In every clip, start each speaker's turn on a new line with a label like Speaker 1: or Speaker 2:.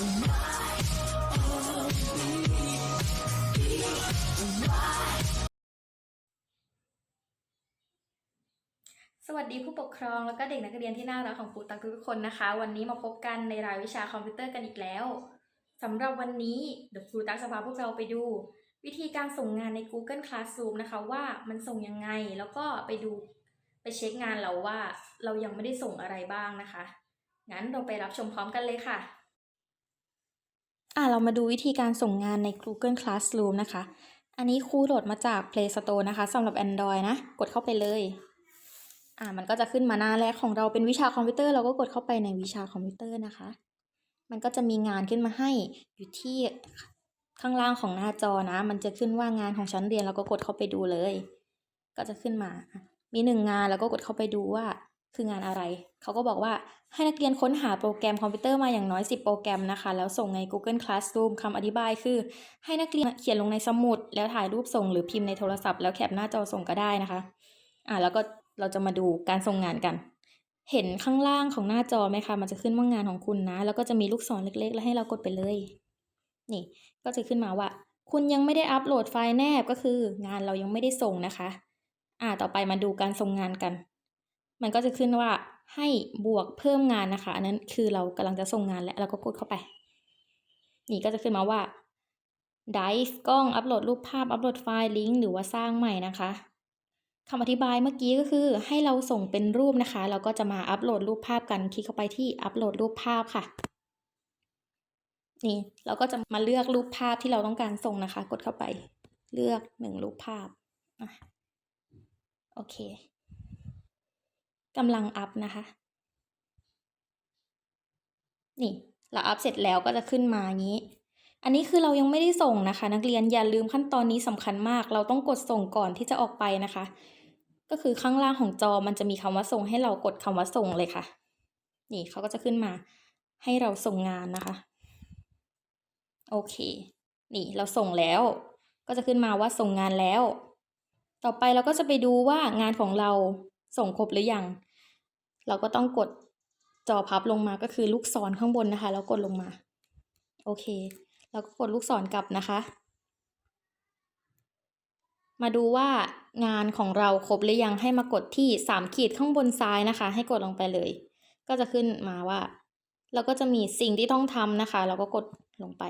Speaker 1: สวัสดีผู้ปกครองแล้วก็เด็กนักเรียนที่น่ารักของครูตักทุกคนนะคะ วันนี้มาพบกันในรายวิชาคอมพิวเตอร์กันอีกแล้วสำหรับวันนี้เดี๋ยวครูตักจะพาพวกเราไปดู วิธีการส่งงานใน Google Classroom นะคะ ว่ามันส่งยังไงแล้วก็ไปดูไปเช็คงานเราว่าเรายังไม่ได้ส่งอะไรบ้างนะคะ งั้นเราไปรับชมพร้อมกันเลยค่ะ อะเรามาดูวิธีการส่งงานใน Google Classroom นะคะ อันนี้ครูโหลดมาจาก Play Store นะคะสำหรับ Android นะ กดเข้าไปเลย อ่ามันก็จะขึ้นมาหน้าแรกของเราเป็นวิชาคอมพิวเตอร์เราก็กดเข้าไปในวิชาคอมพิวเตอร์นะคะ มันก็จะมีงานขึ้นมาให้อยู่ที่ข้างล่างของหน้าจอนะ มันจะขึ้นว่างานของชั้นเรียนเราก็กดเข้าไปดูเลย ก็จะขึ้นมา มีหนึ่งงานแล้วก็กดเข้าไปดูว่า คืองานอะไร เขาก็บอกว่าให้นักเรียนค้นหาโปรแกรมคอมพิวเตอร์มาอย่างน้อย 10 โปรแกรมนะคะ แล้วส่งใน Google Classroom คำอธิบายคือ ให้นักเรียนเขียนลงในสมุด แล้วถ่ายรูปส่งหรือพิมพ์ในโทรศัพท์แล้วแคปหน้าจอส่งก็ได้นะคะ อ่าแล้วก็เราจะมาดูการส่งงานกัน เห็นข้างล่างของหน้าจอไหมคะ มันจะขึ้นว่างานของคุณนะ แล้วก็จะมีลูกศรเล็ก ๆ แล้วให้เรากดไปเลย นี่ ก็จะขึ้นมาว่า คุณยังไม่ได้อัปโหลดไฟล์แนบก็คือ งานเรายังไม่ได้ส่งนะคะ อ่าต่อไปมาดูการส่งงานกัน มันก็จะขึ้นว่าให้บวกเพิ่มงานนะคะ อันนั้นคือเรากำลังจะส่งงานแล้วเราก็กดเข้าไป นี่ก็จะขึ้นมาว่า Dive กล้องอัปโหลดรูปภาพอัปโหลดไฟล์ลิงก์หรือว่าสร้างใหม่นะคะคำอธิบายเมื่อกี้ก็คือให้เราส่งเป็นรูปนะคะ เราก็จะมาอัปโหลดรูปภาพกันคลิกเข้าไปที่อัปโหลดรูปภาพค่ะ นี่เราก็จะมาเลือกรูปภาพที่เราต้องการส่งนะคะ กดเข้าไป เลือกหนึ่งรูปภาพอโอเค กำลังอัพนะคะ นี่เราอัพเสร็จแล้วก็จะขึ้นมาอย่างนี้ อันนี้คือเรายังไม่ได้ส่งนะคะ นักเรียนอย่าลืมขั้นตอนนี้สำคัญมาก เราต้องกดส่งก่อนที่จะออกไปนะคะ ก็คือข้างล่างของจอมันจะมีคำว่าส่งให้เรากดคำว่าส่งเลยค่ะ นี่เขาก็จะขึ้นมาให้เราส่งงานนะคะ โอเค นี่เราส่งแล้ว ก็จะขึ้นมาว่าส่งงานแล้ว ต่อไปเราก็จะไปดูว่างานของเราส่งครบหรือยัง เราก็ต้องกดจอพับลงมาก็คือลูกศรข้างบนนะคะ แล้วกดลงมา โอเคแล้วก็กดลูกศรกลับนะคะ มาดูว่างานของเราครบหรือยังให้มากดที่สามขีดข้างบนซ้ายนะคะ ให้กดลงไปเลย ก็จะขึ้นมาว่า เราก็จะมีสิ่งที่ต้องทำนะคะ เราก็กดลงไป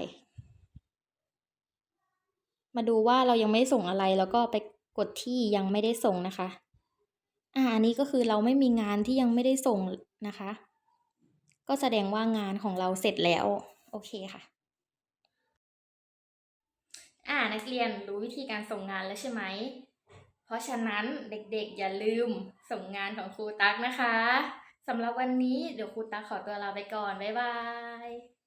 Speaker 1: มาดูว่าเรายังไม่ส่งอะไรแล้วก็ไปกดที่ยังไม่ได้ส่งนะคะ อ่าอันนี้ก็คือเราไม่มีงานที่ยังไม่ได้ส่งนะคะ ก็แสดงว่างานของเราเสร็จแล้ว โอเคค่ะ อ่านักเรียนรู้วิธีการส่งงานแล้วใช่ไหม เพราะฉะนั้นเด็กๆอย่าลืมส่งงานของครูตั๊กนะคะสำหรับวันนี้เดี๋ยวครูตั๊กขอตัวลาไปก่อน บ๊ายบาย